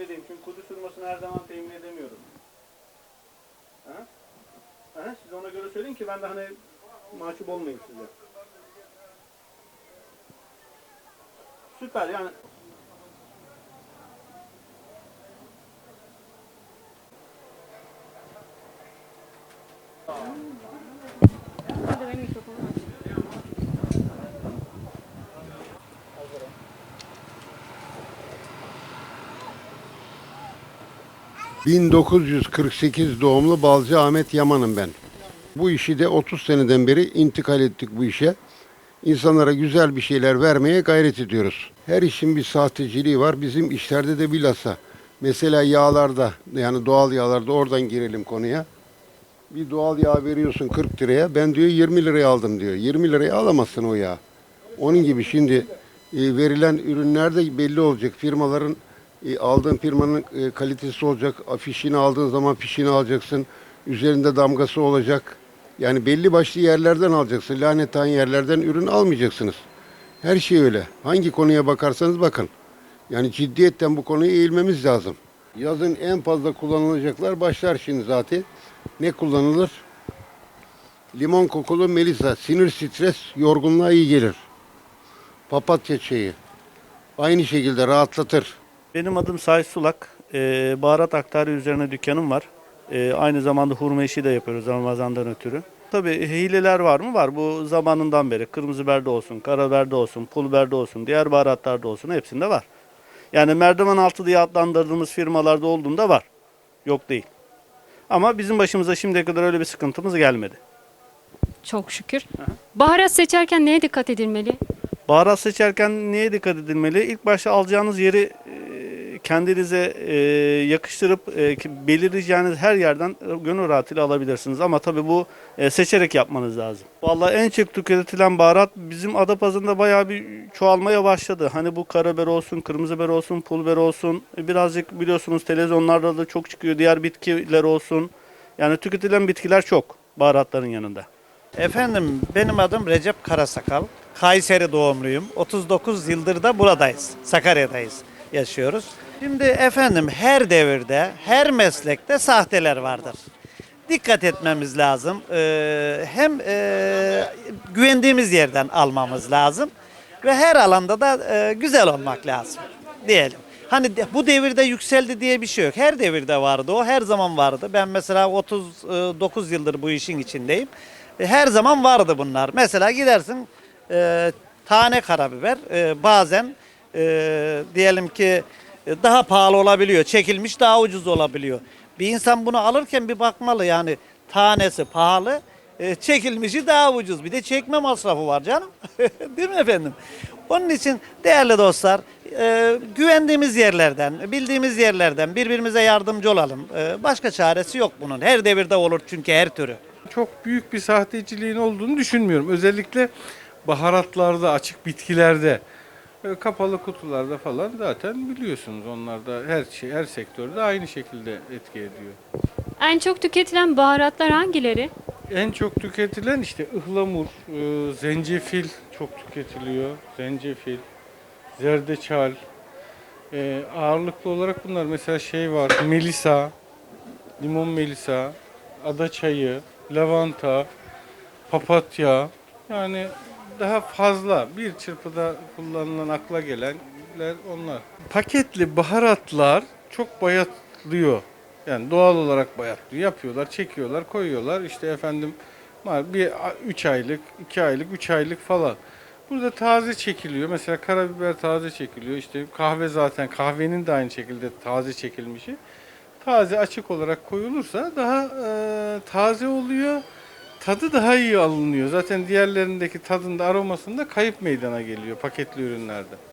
edeyim. Çünkü Kudüs hurmasını her zaman temin edemiyorum. Ha? Ha? Siz ona göre söyleyin ki ben de hani mahcup olmayayım size. Süper yani. 1948 doğumlu Balcı Ahmet Yaman'ım ben. Bu işi de 30 seneden beri intikal ettik bu işe. İnsanlara güzel bir şeyler vermeye gayret ediyoruz. Her işin bir sahteciliği var. Bizim işlerde de bilhassa. Mesela yağlarda yani doğal yağlarda oradan girelim konuya. Bir doğal yağ veriyorsun 40 liraya. Ben diyor 20 liraya aldım diyor. 20 liraya alamazsın o yağı. Onun gibi şimdi e, verilen ürünler de belli olacak. Firmaların e, aldığın firmanın e, kalitesi olacak. Afişini aldığın zaman fişini alacaksın. Üzerinde damgası olacak. Yani belli başlı yerlerden alacaksın. Lanetten yerlerden ürün almayacaksınız. Her şey öyle. Hangi konuya bakarsanız bakın. Yani ciddiyetten bu konuya eğilmemiz lazım. Yazın en fazla kullanılacaklar başlar şimdi zaten. Ne kullanılır? Limon kokulu melisa. Sinir stres yorgunluğa iyi gelir. Papatya çayı. Aynı şekilde rahatlatır. Benim adım Sait Sulak. Ee, baharat aktarı üzerine dükkanım var. Ee, aynı zamanda hurma işi de yapıyoruz Ramazan'dan ötürü. Tabii hileler var mı? Var. Bu zamanından beri kırmızı biberde olsun, karabiberde olsun, pul biberde olsun, diğer baharatlarda olsun hepsinde var. Yani merdiven altı diye adlandırdığımız firmalarda olduğunda var. Yok değil. Ama bizim başımıza şimdiye kadar öyle bir sıkıntımız gelmedi. Çok şükür. Baharat seçerken neye dikkat edilmeli? Baharat seçerken neye dikkat edilmeli? İlk başta alacağınız yeri kendinize e, yakıştırıp e, belirleyeceğiniz her yerden e, gönül rahatıyla alabilirsiniz. Ama tabii bu e, seçerek yapmanız lazım. Vallahi en çok tüketilen baharat bizim Adapazarı'nda bayağı bir çoğalmaya başladı. Hani bu karabiber olsun, kırmızı biber olsun, pul biber olsun. E, Birazcık biliyorsunuz televizyonlarda da çok çıkıyor. Diğer bitkiler olsun. Yani tüketilen bitkiler çok baharatların yanında. Efendim benim adım Recep Karasakal. Kayseri doğumluyum. 39 yıldır da buradayız. Sakarya'dayız. Yaşıyoruz. Şimdi efendim her devirde, her meslekte sahteler vardır. Dikkat etmemiz lazım. Ee, hem e, güvendiğimiz yerden almamız lazım ve her alanda da e, güzel olmak lazım diyelim. Hani de- bu devirde yükseldi diye bir şey yok. Her devirde vardı o, her zaman vardı. Ben mesela 39 yıldır bu işin içindeyim. E, Her zaman vardı bunlar. Mesela gidersin e, tane karabiber e, bazen e, diyelim ki e, daha pahalı olabiliyor. Çekilmiş daha ucuz olabiliyor. Bir insan bunu alırken bir bakmalı yani tanesi pahalı, e, çekilmişi daha ucuz. Bir de çekme masrafı var canım. Değil mi efendim? Onun için değerli dostlar e, güvendiğimiz yerlerden, bildiğimiz yerlerden birbirimize yardımcı olalım. E, başka çaresi yok bunun. Her devirde olur çünkü her türü. çok büyük bir sahteciliğin olduğunu düşünmüyorum. Özellikle baharatlarda, açık bitkilerde, kapalı kutularda falan zaten biliyorsunuz onlar da her şey her sektörde aynı şekilde etki ediyor. En çok tüketilen baharatlar hangileri? En çok tüketilen işte ıhlamur, e, zencefil çok tüketiliyor. Zencefil, zerdeçal. E, ağırlıklı olarak bunlar mesela şey var, melisa, limon melisa, ada çayı, lavanta, papatya. Yani daha fazla bir çırpıda kullanılan akla gelenler onlar. Paketli baharatlar çok bayatlıyor. Yani doğal olarak bayatlıyor. Yapıyorlar, çekiyorlar, koyuyorlar. İşte efendim bir 3 aylık, 2 aylık, 3 aylık falan. Burada taze çekiliyor. Mesela karabiber taze çekiliyor. İşte kahve zaten kahvenin de aynı şekilde taze çekilmişi. Taze açık olarak koyulursa daha e, taze oluyor. Tadı daha iyi alınıyor. Zaten diğerlerindeki tadında aromasında kayıp meydana geliyor paketli ürünlerde.